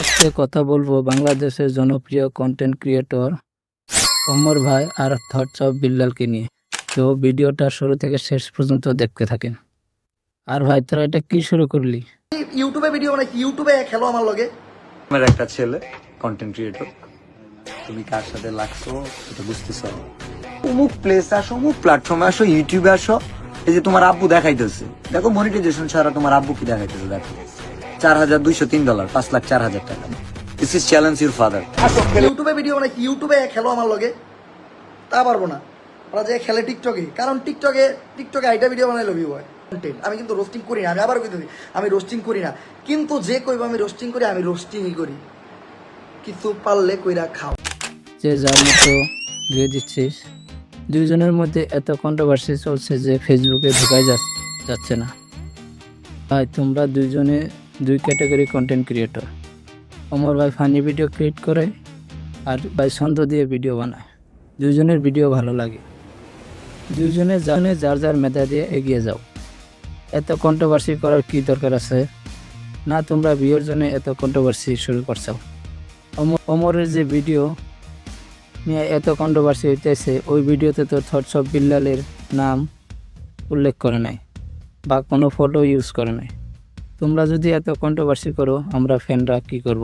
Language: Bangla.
আজকে কথা বলব বাংলাদেশের জনপ্রিয় কন্টেন্ট ক্রিয়েটর অমর ভাই আর থটস অফ বিল্লালকে নিয়ে। তো ভিডিওটা শুরু থেকে শেষ পর্যন্ত দেখতে থাকেন। আর ভাই তোরা এটা কি শুরু করলি? ইউটিউবে ভিডিও মানে ইউটিউবে খেলো আমার লগে। আমার একটা ছেলে কন্টেন্ট ক্রিয়েটর তুমি কার সাথে লাগছো সেটা বুঝতেছ না। অমুক প্লেস আসো অমুক প্ল্যাটফর্মে আসো ইউটিউবে আসো। এই যে তোমার আব্বু দেখাইতেছে। দেখো মনিটাইজেশন ছাড়া তোমার আব্বু কি দেখাইতেছে? দেখো। চার হাজার দুইশো তিন ডলার পাঁচ লাখ চার হাজার টাকা। This is challenge your father ইউটিউবে ভিডিও বানাই ইউটিউবে খেলো আমার লগে? তা পারব না। ওরা যে খেলে টিকটকে। কারণ টিকটকে টিকটকে আইটা ভিডিও বানাইলো ভিউ হয়। Content। আমি কিন্তু রোস্টিং করি না আমি আবারও কিন্তু আমি রোস্টিং করি না। কিন্তু যে কইব আমি রোস্টিং করি আমি রোস্টিংই করি। কিছু পারলে কইরা খাও। যে যার মতো দিয়ে দিচ্ছিস দুইজনের মধ্যে এত কন্ট্রোভার্সি চলছে যে ফেসবুকে ঢোকাই যা- যাচ্ছে না। ভাই তোমরা দুইজনে দুই ক্যাটাগরি কন্টেন্ট ক্রিয়েটর অমর ভাই ফানি ভিডিও ক্রিয়েট করে আর ভাই ছন্দ দিয়ে ভিডিও বানায়। দুজনের ভিডিও ভালো লাগে। দুইজনে জানে যার যার মেধা দিয়ে এগিয়ে যাও। এত কন্ট্রোভার্সি করার কি দরকার আছে? না, তোমরা বিয়ের জন্য এত কন্ট্রোভার্সি শুরু করছ। অমর অমরের যে ভিডিও নিয়ে এত কন্ট্রোভার্সি হইতেছে, ওই ভিডিওতে তো থটস অফ বিল্লালের নাম উল্লেখ করে নাই বা কোনো ফটো ইউজ করে নাই। তোমরা যদি এত কন্ট্রোভার্সি করো আমরা ফ্যানরা কি করব?